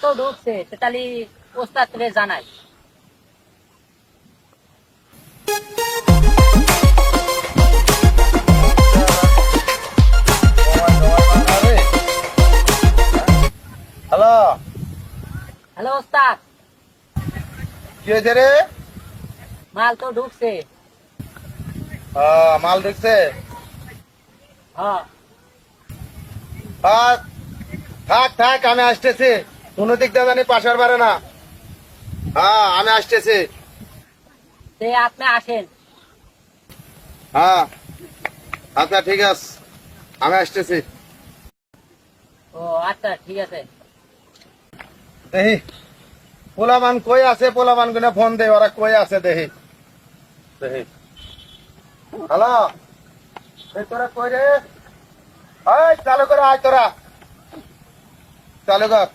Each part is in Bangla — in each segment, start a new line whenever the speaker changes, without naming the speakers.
মাল তো ঢুকছে তো তাহলে ওস্তাদ তোকে জানাই
হ্যালো
হ্যালো ওস্তাদ
কি হয়েছে রে
মাল তো ঢুকছে
আহ, মাল ঢুকছে
হ্যাঁ
আহ, থাক থাক আমি আসতেছি কোনো দিক দিয়ে জানি পাশার পারে না। হ্যাঁ আমি আসতেছি।
আপনি আসেন।
হ্যাঁ আচ্ছা ঠিক আছে আমি আসতেছি।
ও আচ্ছা ঠিক আছে।
দেখি পোলামান কই আছে? পোলামান গুনে ফোন দে ওরা কই আছে দেখি দেখি হ্যালো? তোরা কই রে? এই চালু করে আয় তোরা। চালু কর।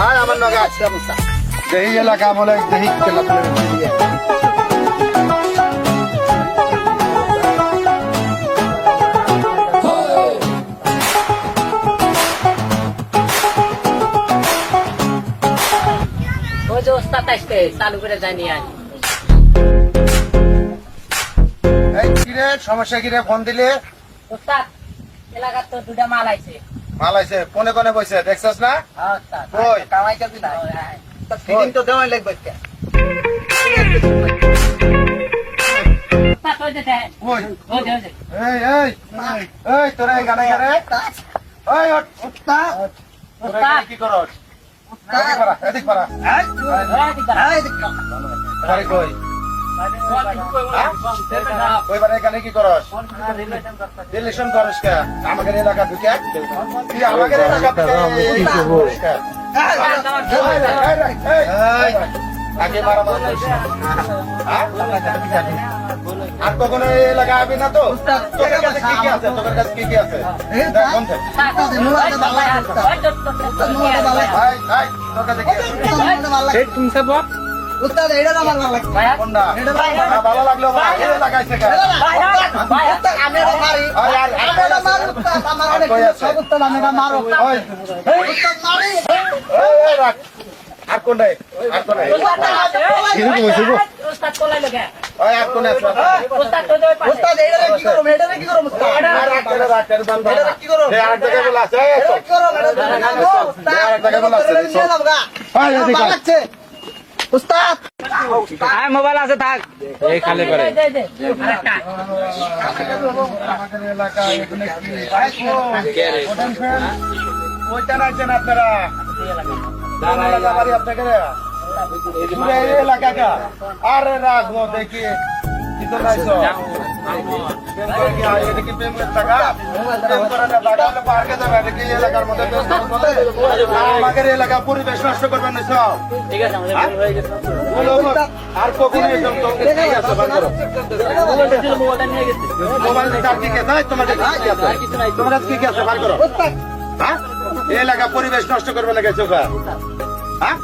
আয়, আমার নগে। দেহি এলাকা বলে দেহি খেলা
ওই যে ওস্তাদ আসবে চালু করে জানিয়ে আনি
কিরে সমস্যা কিরে ফোন দিলে?
ওস্তাদ এলাকার তো দুটা মাল আইছে।
মাল কোনে কোনে বসে দেখছস না?
হ্যাঁ
কই?
কামাই। তো দেওয়াই লাগবে কে
করস? এদিক পারা এদিক পারা কই? এখানে কি করস রিলেশন করস কে আমাদের এলাকা ঢুকে তুই আমাদের কে? আগে। হ্যাঁ? আর কখনো এই এলাকা আবি না তো তোদের কাছে কি কি আছে তোদের কাছে কি কি আছে তোর কাছে কি আছে?
উস্তাদ এটা আমার ভালো লাগে
ভাই,
কোনটা? না, ভালো লাগল ভাই, এলাকায় থেকে।
ভাই, ভাই,
উস্তাদ আমি এটা মারি
আয়, আয়,
আমি এটা মারি উস্তাদ আমার অনেক সব উস্তাদ আমি এটা মারো
ওই,
উস্তাদ মারি
এই, রাখ। আর কোনটায়? আর কোনটায়?
ওস্তাদ কোলাইলো কে?
ওই, আর কোনে আছে?
ওস্তাদ তো ওই পাশে।
উস্তাদ এটা কি করব এটা কি করব উস্তাদ
আর রাখ, এটা রাখ, এটা বান্ধ।
এটা কি করো?
এই, আরেক জায়গায় বলে আছে,
এটা। কি করব এটা কি করব উস্তাদ
আরেক জায়গায় বলে আছে,
এটা নিয়ে যাব গা
আয়, এদিকে
ভালো
আয়।
লাগছে উস্তাদ
এই খালি করে। দে দে আরেকটা
আমাদের এলাকায় এখানে কি? আপনারা। এলাকাটা? আরে রাখব দেখি। কি তো এলাকা পরিবেশ নষ্ট না। আর কি? এলাকা পরিবেশ নষ্ট করবে না গেছো হ্যাঁ?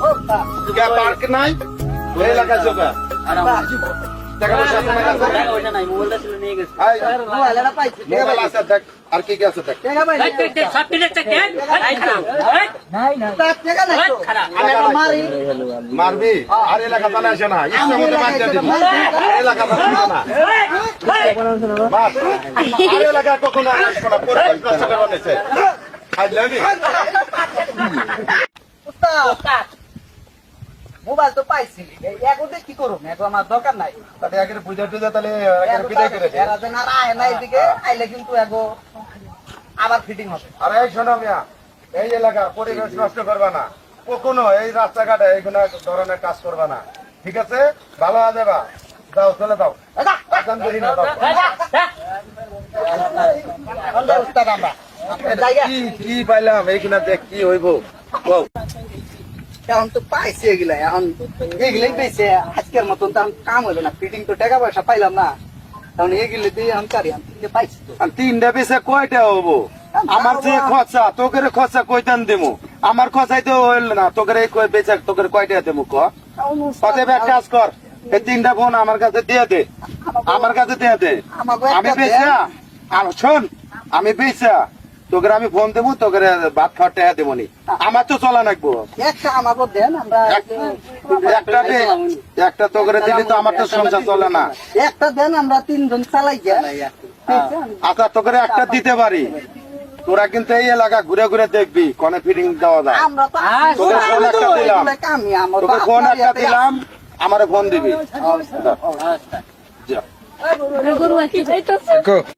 পার্ক নাই ওই এলাকায় চোখা টাকা পয়সা তোমার কাছে? এই,
মোবাইল এটা পাইছি।
মোবাইল আছে, দেখ। আর কি কি আছে দেখ।
টাকা পাইছি
সব পিলের থেকে নাই নাই
উস্তাদ টাকা নাই। তো আমি মারি।
মারবি? আর এলাকা তাহলে আসে না। ইচ্ছা মতো মার দিবি। এলাকা তাহলে আসে না। বাস আর এলাকা কখনো আসবে না। পরিবেশ নষ্ট করবে না আজ লেবি
উস্তাদ। তো পাইছি। এখন কি এখন আমার দরকার নাই।
তাহলে একের পূজা টুজা তাহলে বিদায় করে দে
এরা যেন আর আয় না এদিকে আইলে কিন্তু এগো আবার ফিটিং হবে।
আরে শোনো মিয়া এই এলাকা পরিবেশ নষ্ট করবে না। কখনো এই রাস্তাঘাটে ধরনের কাজ করবে না। ঠিক আছে? ভালো আছে বা যাও চলে যাও। কি পাইলাম? এইখানে দেখ কি হইব।
এখন তো পাইছি এগুলা এখন এগুলাই পেয়েছে আজকের মতন তো কাম না ফিটিং তো টাকা পয়সা পাইলাম না। এগুলো দিয়ে এখন কারি আমি পাইছি তো।
তিনটা পিসে কয়টা হব? আমার যে খরচা তোকে খরচা দেবো আমার খরচাই তো হইল না তোকে এই বেচা তোকে কয়টা দেবো ক? অতএব এক কাজ কর এই তিনটা ফোন আমার কাছে দিয়ে দে। আমার কাছে দিয়ে দে। আমি বেচা আর শোন আমি বেচা। তোকে আমি ফোন দেবো তোকে ভাত খাওয়ার টাকা দেবো নি। আমার তো চলা নাকবো।
একটা আমাকে দেন আমরা
একটা একটা তোকে দিলে তো আমার তো সংসার চলে না।
একটা দেন আমরা তিনজন চালাই
আচ্ছা তোকে একটা দিতে পারি। তোরা কিন্তু এই এলাকা ঘুরে ঘুরে দেখবি কনে ফিটিং দেওয়া যায়। তোকে ফোন একটা দিলাম।
আমার
তোকে ফোন একটা দিলাম আমারে ফোন দিবি।
আছে